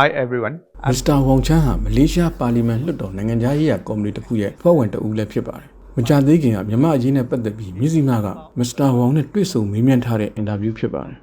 Hi everyone. မစ္စတာဝေါင်ချန်းဟာမလေးရှားပါလီမန်လွှတ်တော်နိုင်ငံသားရေးရာကော်မတီတစ်ခုရဲ့ဖွဲ့ဝင်တဦးလည်းဖြစ်ပါတယ်။မကြသေးခင်ကမြန်မာအရေးနဲ့ပတ်သက်ပြီးမြစည်းမကမစ္စတာဝေါင်နဲ့တွေ့ဆုံမေးမြန်းထားတဲ့အင်တာဗျူးဖြစ်ပါတယ်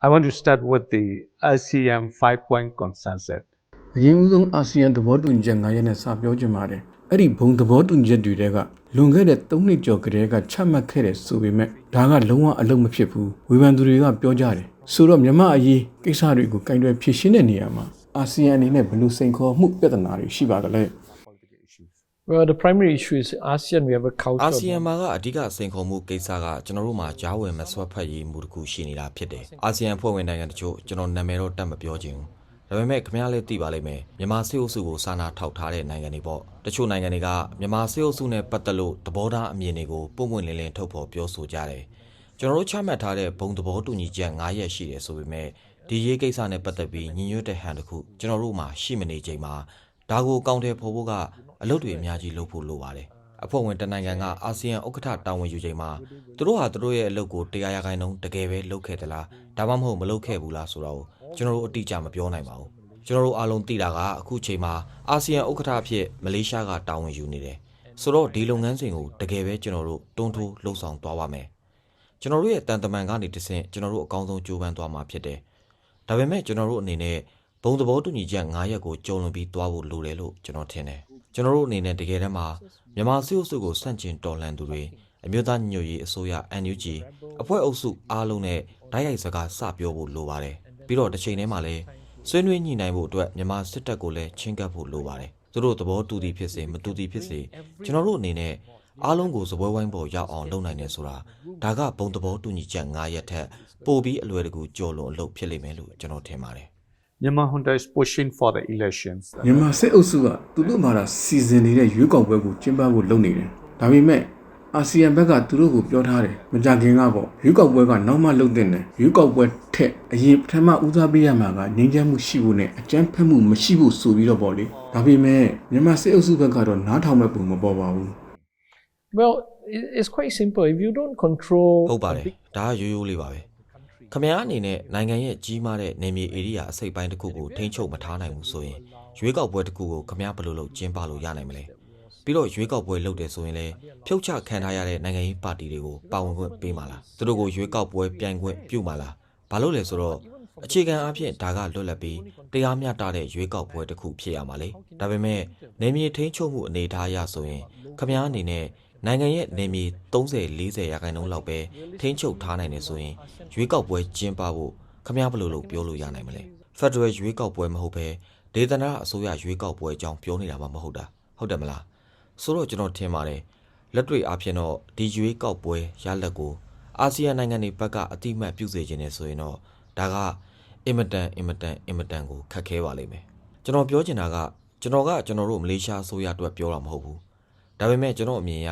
I want to start with the ASEAN five-point consensus. ။အရင်ဦးဆုံးအာဆီယံသဘောတူညီချက်9ရက်နဲ့စပြောချင်ပါတယ်။အဲ့ဒီဘုံသဘောတူညီချက်တွေကလွန်ခဲ့တဲ့3နှစ်ကျော်ကတည်းကချမှတ်ခဲ့တဲ့ဆိုပေမဲ့ဒါကလုံးဝအလုံးမဖြစ်ဘူး။ဝေဖန်သူတွေကပြောကြတယ်။ဆိုတော့မြန်မာအရေးကိစ္စတွေကိုကင်တွယ်ဖြေရှင်းတဲ့နေရာမှာအာဆီယံအနေနဲ့ဘယ်လိုစိန်ခေါ်မှုပြဿနာတွေရှိပါသလဲ။ Well, the primary issue is ASEAN. We have a culture. အာ of ဆီယံမှာကအဓိကစိန်ခေါ်မှုကိစ္စကကျွန်တော်တို့မှာကြားဝင်မဆွတ်ဖက်ရေးမှုတစ်ခုရှိနေတာဖြစ်တယ်။အာဆီယံဖွဲ့ဝင်နိုင်ငံတချို့ကျွန်တော်နာမည်တော့တက်မပြောချင်ဘူး။ဒါပေမဲ့ခင်ဗျားလည်းသိပါလိမ့်မယ်။မြန်မာစစ်အုပ်စုကိုစာနာထောက်ထားတဲ့နိုင်ငံတွေပေါ့။တချို့နိုင်ငံတွေကမြန်မာစစ်အုပ်စုနဲ့ပတ်သက်လို့သဘောထားအမြင်တွေကိုပုံမှန်လင်းလင်းထုတ်ဖော်ပြောဆိုကြတယ်။ကျွန်တော်တို့ချမှတ်ထားတဲ့ဘုံသဘောတူညီချက်9ရက်ရှိတယ်ဆိုပေမဲ့ဒီရေးကိစ္စနဲ့ပတ်သက်ပြီးညီညွတ်တဲ့ဟန်တစ်ခုကျွန်တော်တို့မှာရှိမနေချိန်မှာဒါကိုကောင်းတယ်ဖော်ဖို့က အလုပ်တွေအများကြီးလုပ်ဖို့လိုပါတယ်။အဖွဲ့ဝင်တနိုင်ငံကအာဆီယံဥက္ကဋ္ဌတာဝန်ယူချိန်မှာသူတို့ဟာသူတို့ရဲ့အလုပ်ကိုတရားရဂိုင်းလုံးတကယ်ပဲလုပ်ခဲ့သလားဒါမှမဟုတ်မလုပ်ခဲ့ဘူးလားဆိုတော့ကျွန်တော်တို့အတိအကျမပြောနိုင်ပါဘူးကျွန်တော်တို့အားလုံးသိတာကအခုချိန်မှာအာဆီယံဥက္ကဋ္ဌအဖြစ်မလေးရှားကတာဝန်ယူနေတယ်ဆိုတော့ဒီလုပ်ငန်းစဉ်ကိုတကယ်ပဲကျွန်တော်တို့တွန်းထိုးလှုပ်ဆောင်သွားပါမယ်ကျွန်တော်တို့ရဲ့တန်တမန်ကနေတစ်ဆင့်ကျွန်တော်တို့အကောင်းဆုံးကြိုးပမ်းသွားမှာဖြစ်တယ်ဒါပေမဲ့ကျွန်တော်တို့အနေနဲ့ဘုံသဘောတူညီချက်9ရက်ကိုကြုံလွန်ပြီးသွားဖို့လိုတယ်လို့ကျွန်တော်ထင်တယ် ကျွန်တော်တို့အနေနဲ့တကယ်တမ်းမှာမြန်မာစစ်အုပ်စုကိုစန့်ကျင်တော်လှန်သူတွေအမျိုးသားညွတ်ရေးအစိုးရ NUG အဖွဲ့အုပ်စုအားလုံးနဲ့ဓာတ်ရိုက်စကားစပြောဖို့လိုပါတယ်ပြီးတော့တစ်ချိန်တည်းမှာလည်းဆွေးနွေးညှိနှိုင်းဖို့အတွက်မြန်မာစစ်တပ်ကိုလည်းချင်းကပ်ဖို့လိုပါတယ်သူတို့သဘောတူသည်ဖြစ်စေမတူသည်ဖြစ်စေကျွန်တော်တို့အနေနဲ့အားလုံးကိုစပွဲဝိုင်းပေါ်ရောက်အောင်လုပ်နိုင်တယ်ဆိုတာဒါကဘုံသဘောတူညီချက်9ရက်ထက်ပိုပြီးအလွယ်တကူကြော်လွန်အလုပ်ဖြစ်လိမ့်မယ်လို့ကျွန်တော်ထင်ပါတယ် Myanmar junta is pushing for the elections. မြန်မာစစ်အုပ်စုကသူတို့မှာစီစဉ်နေတဲ့ရွေးကောက်ပွဲကိုကျင်းပဖို့လုပ်နေတယ်။ဒါပေမဲ့အာဆီယံဘက်ကသူတို့ကိုပြောထားတယ်မကြခင်ကပေါ့ရွေးကောက်ပွဲကနောက်မှလုပ်တဲ့နယ်ရွေးကောက်ပွဲထက်အရင်ပထမဦးစားပေးရမှာကငြိမ်းချမ်းမှုရှိဖို့နဲ့အကြမ်းဖက်မှုမရှိဖို့ဆိုပြီးတော့ပေါ့လေ။ဒါပေမဲ့မြန်မာစစ်အုပ်စုဘက်ကတော့နားထောင်မဲ့ပုံမပေါ်ပါဘူး။ Well, it- it's quite simple. If you don't control ဟုတ်ပါတယ်ဒါကရိုးရိုးလေးပါပဲ ခမရအနေနဲ့နိုင်ငံရဲ့ကြီးမားတဲ့နေမြေဧရိယာအစိပ်ပိုင်းတစ်ခုကိုထိန်းချုပ်မထားနိုင်ဘူးဆိုရင်ရွေးကောက်ပွဲတစ်ခုကိုခမရဘယ်လိုလုပ်ကျင်းပလို့ရနိုင်မလဲပြီးတော့ရွေးကောက်ပွဲလုပ်တယ်ဆိုရင်လည်းဖြုတ်ချခံထားရတဲ့နိုင်ငံရေးပါတီတွေကိုပါဝင်ခွင့်ပေးမှာလားသူတို့ကိုရွေးကောက်ပွဲပြိုင်ခွင့်ပြုမှာလားဘာလို့လဲဆိုတော့အခြေခံအဖြစ်ဒါကလွတ်လပ်ပြီးတရားမျှတတဲ့ရွေးကောက်ပွဲတစ်ခုဖြစ်ရမှာလေဒါပေမဲ့နေမြေထိန်းချုပ်မှုအနေအထားအရဆိုရင်ခမရအနေနဲ့ နိုင်ငံရဲ့နေမြေ30 40ရာခိုင်နှုန်းလောက်ပဲထိန်းချုပ်ထားနိုင်တယ်ဆိုရင်ရွေးကောက်ပွဲကျင်းပဖို့ခမရဘယ်လိုလုပ်ပြောလို့ရနိုင်မလဲဖက်ဒရယ်ရွေးကောက်ပွဲမဟုတ်ပဲဒေသနာအစိုးရရွေးကောက်ပွဲအကြောင်းပြောနေတာမှမဟုတ်တာဟုတ်တယ်မလားဆိုတော့ကျွန်တော်ထင်ပါတယ်လက်တွေ့အဖြစ်တော့ဒီရွေးကောက်ပွဲရလက်ကိုအာဆီယံနိုင်ငံတွေဘက်ကအတိအမှတ်ပြုစေခြင်းနဲ့ဆိုရင်တော့ဒါကအင်မတန်အင်မတန်အင်မတန်ကိုခက်ခဲပါလိမ့်မယ်ကျွန်တော်ပြောချင်တာကကျွန်တော်ကကျွန်တော်တို့မလေးရှားအစိုးရအတွက်ပြောတာမဟုတ်ဘူး ဒါပေမဲ့ကျွန်တော်အမြင်အရ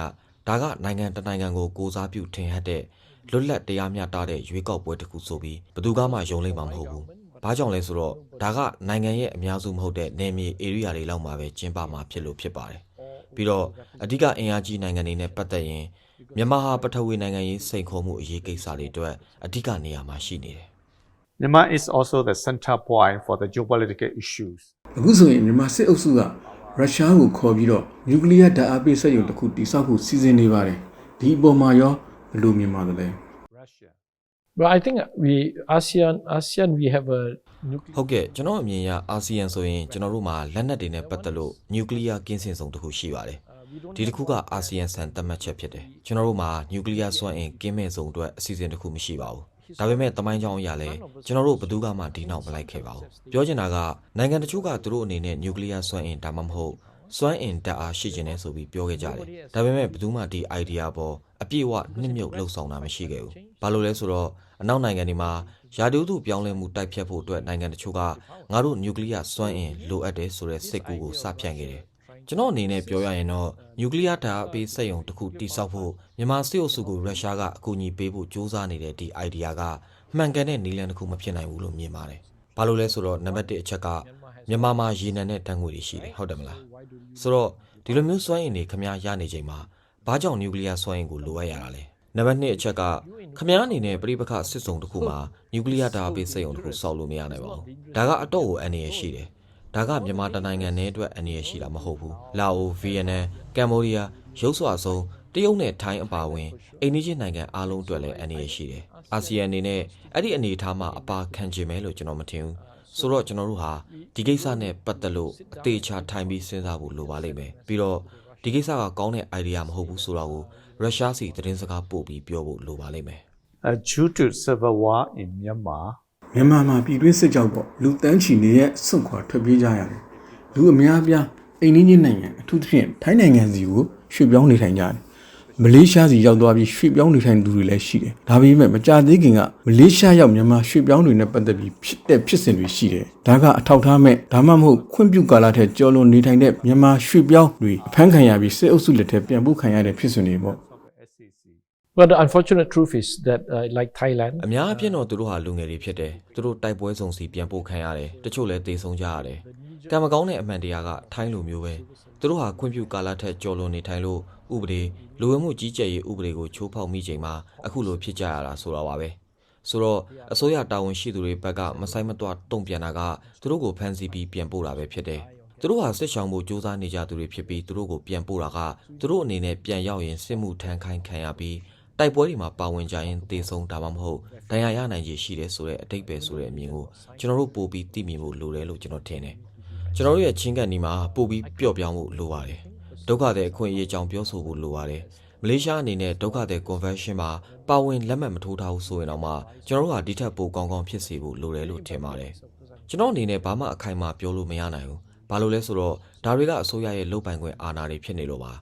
ဒါကနိုင်ငံတစ်နိုင်ငံကိုကိုစားပြုထင်ဟပ်တဲ့လွတ်လပ်တရားမျှတတဲ့ရွေးကောက်ပွဲတစ်ခုဆိုပြီးဘယ်သူကမှယုံလိမ့်မှာမဟုတ်ဘူး။ဘာကြောင့်လဲဆိုတော့ဒါကနိုင်ငံရဲ့အများစုမဟုတ်တဲ့နယ်မြေ area တွေလောက်မှာပဲကျင်းပမှာဖြစ်လို့ဖြစ်ပါတယ်။ပြီးတော့အဓိကအင်အားကြီးနိုင်ငံတွေနဲ့ပတ်သက်ရင်မြန်မာဟာပထဝီနိုင်ငံရေးစိန်ခေါ်မှုအရေးကိစ္စတွေအတွက်အဓိကနေရာမှာရှိနေတယ် Myanmar is also the center point for the geopolitical issues. အခုဆိုရင်မြန်မာစစ်အုပ်စုက ရုရှားကိုခေါ်ပြီးတော့နျူကလ িয়ার ဓာတ်အားပေးစက်ရုံတစ်ခုတည်ဆောက်ဖို့စီစဉ်နေပါတယ်ဒီအပေါ်မှာရောဘယ်လိုမြင်ပါသလဲ Russia. Well, I think we ASEAN ASEAN we have a nuclear ဟုတ်ကဲ့ကျွန်တော်အမြင်အရအာဆီယံဆိုရင်ကျွန်တော်တို့မှာလက်နက်တွေနဲ့ပတ်သက်လို့နျူကလ িয়ারကင်းစင်ဆောင်တစ်ခုရှိပါတယ်ဒီတစ်ခုကအာဆီယံဆန်သတ်မှတ်ချက်ဖြစ်တယ်ကျွန်တော်တို့မှာနျူကလ িয়ারစွမ်းအင်ကင်းမဲ့ဆောင်အတွက်အစီအစဉ်တစ်ခုမရှိပါဘူး ဒါပေမဲ့တမိုင်းကြောင်းအရာလဲကျွန်တော်တို့ဘယ်သူကမှဒီနောက်မလိုက်ခဲ့ပါဘူးပြောချင်တာကနိုင်ငံတချို့ကသူတို့အနေနဲ့နျူကလ িয়ারစွမ်းအင်ဒါမှမဟုတ်စွမ်းအင်တက်အားရှိခြင်းနဲ့ဆိုပြီးပြောခဲ့ကြတယ်ဒါပေမဲ့ဘယ်သူမှဒီ idea ပေါ်အပြည့်အဝနှစ်မြုပ်လှုပ်ဆောင်တာမရှိခဲ့ဘူးဘာလို့လဲဆိုတော့အနောက်နိုင်ငံတွေမှာယာတူးသူပြောင်းလဲမှုတိုက်ဖြတ်ဖို့အတွက်နိုင်ငံတချို့ကငါတို့နျူကလ িয়ারစွမ်းအင်လိုအပ်တယ်ဆိုတဲ့စိတ်ကူးကိုစဖြန့်ခဲ့တယ် ကျွန်တော်အနေနဲ့ပြောရရင်တော့နျူကလ িয়ারဓာတ်အပေးစက်ရုံတစ်ခုတိစောက်ဖို့မြန်မာစစ်အုပ်စုကိုရုရှားကအကူအညီပေးဖို့စ조사နေတဲ့ဒီ idea ကမှန်ကန်တဲ့နည်းလမ်းတစ်ခုမဖြစ်နိုင်ဘူးလို့မြင်ပါတယ်။ဘာလို့လဲဆိုတော့နံပါတ်1အချက်က မြန်မာမှာရေနံနဲ့တန်းငွေတွေရှိတယ်ဟုတ်တယ်မလားဆိုတော့ဒီလိုမျိုးစွမ်းအင်တွေခမရရနေချိန်မှာဘာကြောင့်နျူကလ িয়ারစွမ်းအင်ကိုလိုအပ်ရတာလဲနံပါတ်2အချက်ကခမရအနေနဲ့ပြိပခစစ်စုံတစ်ခုမှာနျူကလ িয়ারဓာတ်ပေးစိတ်ုံတစ်ခုစောက်လို့မရနိုင်ပါဘူးဒါကအတော့ကိုအန္တရာယ်ရှိတယ် ဒါကမြန်မာတိုင်းနိုင်ငံနဲ့အတွက်အန္တရာယ်ရှိတာမဟုတ်ဘူးလာအိုဗီယက်နမ်ကမ်ဘောဒီးယားရုပ်စွာဆုံးတရုတ်နဲ့ထိုင်းအပါအဝင်အိန္ဒိယနိုင်ငံအားလုံးအတွက်လည်းအန္တရာယ်ရှိတယ်အာဆီယံအနေနဲ့အဲ့ဒီအနေအထားမှာအပါခံချင်မယ်လို့ကျွန်တော်မထင်ဘူးဆိုတော့ကျွန်တော်တို့ဟာဒီကိစ္စနဲ့ပတ်သက်လို့အသေးချာထိုင်ပြီးစဉ်းစားဖို့လိုပါလိမ့်မယ်ပြီးတော့ဒီကိစ္စကကောင်းတဲ့ idea မဟုတ်ဘူးဆိုတော့ကိုရုရှားစီသတင်းစကားပို့ပြီးပြောဖို့လိုပါလိမ့်မယ် Uh, due to civil war in Myanmar, မြန်မာမှာပြည်တွင်းစစ်ကြောင့်ပေါ့လူတန်းချီနေရဲ့စွန့်ခွာထွက်ပြေးကြရတယ်လူအများအပြားအိန္ဒိယနိုင်ငံအထူးသဖြင့်ထိုင်းနိုင်ငံစီကိုရွှေ့ပြောင်းနေထိုင်ကြတယ်မလေးရှားစီရောက်သွားပြီးရွှေ့ပြောင်းနေထိုင်သူတွေလည်းရှိတယ်ဒါပေမဲ့မကြသေးခင်ကမလေးရှားရောက်မြန်မာရွှေ့ပြောင်းတွေနဲ့ပတ်သက်ပြီးဖြစ်တဲ့ဖြစ်စဉ်တွေရှိတယ်ဒါကအထောက်ထားမဲ့ဒါမှမဟုတ်ခွင့်ပြုကာလထက်ကျော်လွန်နေထိုင်တဲ့မြန်မာရွှေ့ပြောင်းတွေအဖမ်းခံရပြီးစစ်အုပ်စုလက်ထက်ပြန်ပို့ခံရတဲ့ဖြစ်စဉ်တွေပေါ့ But the unfortunate truth is that, uh, like Thailand, အများအပြည့်တော့သူတို့ဟာလူငယ်တွေဖြစ်တယ်သူတို့တိုက်ပွဲစုံစီပြန်ပို့ခံရတယ်တချို့လည်းတေဆုံးကြရတယ်ကံမကောင်းတဲ့အမှန်တရားကထိုင်းလိုမျိုးပဲသူတို့ဟာခွင့်ပြုကာလထက်ကျော်လွန်နေထိုင်လို့ဥပဒေလူဝင်မှုကြီးကြပ်ရေးဥပဒေကိုချိုးဖောက်မိချိန်မှာအခုလိုဖြစ်ကြရတာဆိုတော့ပါပဲဆိုတော့အစိုးရတာဝန်ရှိသူတွေဘက်ကမဆိုင်မတွတုံ့ပြန်တာကသူတို့ကိုဖမ်းဆီးပြီးပြန်ပို့တာပဲဖြစ်တယ်သူတို့ဟာစစ်ဆောင်မှုစူးစမ်းနေကြသူတွေဖြစ်ပြီးသူတို့ကိုပြန်ပို့တာကသူတို့အနေနဲ့ပြန်ရောက်ရင်စစ်မှုထမ်းခိုင်းခံရပြီး တိုက်ပွဲတွေမှာပါဝင်ကြရင်တေဆုံးတာမှမဟုတ်ဒဏ်ရာရနိုင်ခြေရှိတယ်ဆိုတဲ့အတိတ်ပဲဆိုတဲ့အမြင်ကိုကျွန်တော်တို့ပို့ပြီးသိမြင်ဖို့လိုတယ်လို့ကျွန်တော်ထင်တယ်ကျွန်တော်တို့ရဲ့ချင်းကန်ဒီမှာပို့ပြီးပျော့ပြောင်းဖို့လိုပါတယ်ဒုက္ခတဲ့အခွင့်အရေးကြောင့်ပြောဆိုဖို့လိုပါတယ်မလေးရှားအနေနဲ့ဒုက္ခတဲ့ convention မှာပါဝင်လက်မှတ်မထိုးထားဘူးဆိုရင်တော့မှကျွန်တော်တို့ဟာဒီထက်ပိုကောင်းကောင်းဖြစ်စေဖို့လိုတယ်လို့ထင်ပါတယ်ကျွန်တော်အနေနဲ့ဘာမှအခိုင်အမာပြောလို့မရနိုင်ဘူးဘာလို့လဲဆိုတော့ဒါတွေကအစိုးရရဲ့လုပ်ပိုင်ခွင့်အာဏာတွေဖြစ်နေလို့ပါ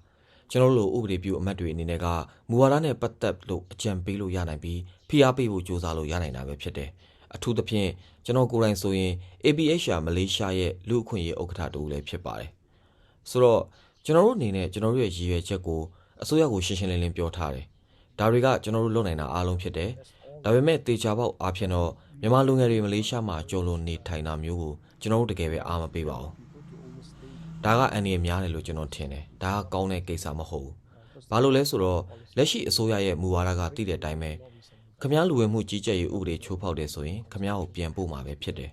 ကျွန်တော်တို့လိုဥပဒေပြုအမတ်တွေအနေနဲ့ကမူဝါဒနဲ့ပတ်သက်လို့အကြံပေးလို့ရနိုင်ပြီးဖိအားပေးဖို့ကြိုးစားလို့ရနိုင်တာပဲဖြစ်တယ်။အထူးသဖြင့်ကျွန်တော်ကိုယ်တိုင်ဆိုရင် APHR မလေးရှားရဲ့လူအခွင့်အရေးဥက္ကဋ္ဌတူလည်းဖြစ်ပါတယ်။ဆိုတော့ကျွန်တော်တို့အနေနဲ့ကျွန်တော်တို့ရဲ့ရည်ရွယ်ချက်ကိုအစိုးရကိုရှင်းရှင်းလင်းလင်းပြောထားတယ်။ဒါတွေကကျွန်တော်တို့လုပ်နိုင်တာအားလုံးဖြစ်တယ်။ဒါပေမဲ့တေချာပေါက်အားဖြင့်တော့မြန်မာလူငယ်တွေမလေးရှားမှာကြုံလို့နေထိုင်တာမျိုးကိုကျွန်တော်တို့တကယ်ပဲအားမပေးပါဘူး။ ဒါကအန်ဒီရများတယ်လို့ကျွန်တော်ထင်တယ်ဒါကကောင်းတဲ့ကိစ္စမဟုတ်ဘူးဘာလို့လဲဆိုတော့လက်ရှိအစိုးရရဲ့မူဝါဒကတည်တဲ့အတိုင်းပဲခမားလူဝင်မှုကြီးကြပ်ရေးဥပဒေချိုးဖောက်တယ်ဆိုရင်ခမားကိုပြန်ပို့မှာပဲဖြစ်တယ်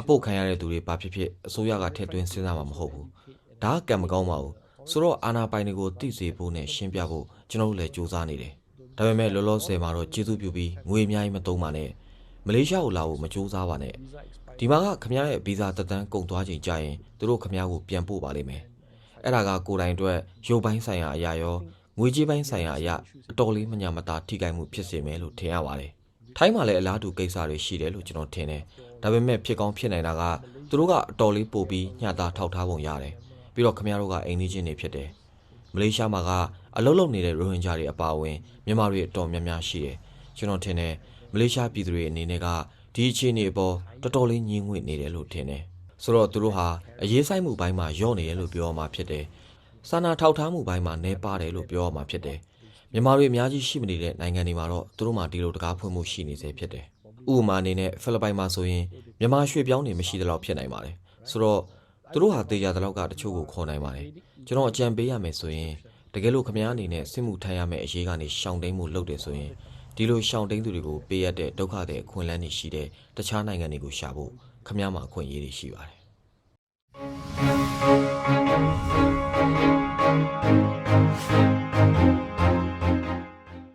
အပုတ်ခံရတဲ့သူတွေဘာဖြစ်ဖြစ်အစိုးရကထည့်သွင်းစဉ်းစားမှာမဟုတ်ဘူးဒါကကံမကောင်းပါဘူးဆိုတော့အာဏာပိုင်တွေကိုသိစေဖို့နဲ့ရှင်းပြဖို့ကျွန်တော်တို့လည်းစူးစမ်းနေတယ်ဒါပေမဲ့လောလောဆယ်မှာတော့ကျေးဇူးပြုပြီးငွေအများကြီးမသုံးပါနဲ့မလေးရှားကိုလာဖို့မစူးစမ်းပါနဲ့ ဒီမှာကခမရရဲ့ဗီဇာတက်တန်းကုန်သွားချိန်ကြာရင်သူတို့ခမရကိုပြန်ပို့ပါလိမ့်မယ်။အဲ့ဒါကကိုယ်တိုင်အတွက်ရုပ်ပိုင်းဆိုင်ရာအရာရောငွေကြေးပိုင်းဆိုင်ရာအရာအတော်လေးမညာမတာထိခိုက်မှုဖြစ်စေမယ်လို့ထင်ရပါတယ်။ထိုင်းမှာလည်းအလားတူကိစ္စတွေရှိတယ်လို့ကျွန်တော်ထင်တယ်။ဒါပေမဲ့ဖြစ်ကောင်းဖြစ်နိုင်တာကသူတို့ကအတော်လေးပို့ပြီးညှတာထောက်ထားပုံရတယ်။ပြီးတော့ခမရတို့ကအိမ်နေချင်းတွေဖြစ်တယ်။မလေးရှားမှာကအလုပ်လုပ်နေတဲ့ရိုဟင်ဂျာတွေအပါအဝင်မြန်မာတွေအတော်များများရှိတယ်။ကျွန်တော်ထင်တယ်မလေးရှားပြည်သူတွေအနေနဲ့က ဒီအခြေအနေအပေါ်တော်တော်လေးညှင်းငွေ့နေတယ်လို့ထင်တယ်။ဆိုတော့သူတို့ဟာအရေးဆိုင်မှုပိုင်းမှာယော့နေတယ်လို့ပြောရမှာဖြစ်တယ်။စာနာထောက်ထားမှုပိုင်းမှာနေပါတယ်လို့ပြောရမှာဖြစ်တယ်။မြန်မာတွေအများကြီးရှိမနေတဲ့နိုင်ငံတွေမှာတော့သူတို့မှဒီလိုတကားဖွင့်မှုရှိနေစေဖြစ်တယ်။ဥပမာအနေနဲ့ဖိလစ်ပိုင်မှာဆိုရင်မြန်မာရွှေ့ပြောင်းနေမရှိသလောက်ဖြစ်နိုင်ပါတယ်။ဆိုတော့သူတို့ဟာတေချာတဲ့လောက်ကတချို့ကိုခေါ်နိုင်ပါတယ်။ကျွန်တော်အကြံပေးရမယ်ဆိုရင်တကယ်လို့ခမည်းအနေနဲ့စစ်မှုထမ်းရမယ့်အရေးကနေရှောင်တိန်မှုလုပ်တယ်ဆိုရင် ဒီလိုရှောင်တိန်သူတွေကိုပေးရတဲ့ဒုက္ခတဲ့အခွင့်အလမ်းတွေရှိတဲ့တခြားနိုင်ငံတွေကိုရှာဖို့ခမည်းမှာအခွင့်အရေးတွေရှိပါတယ်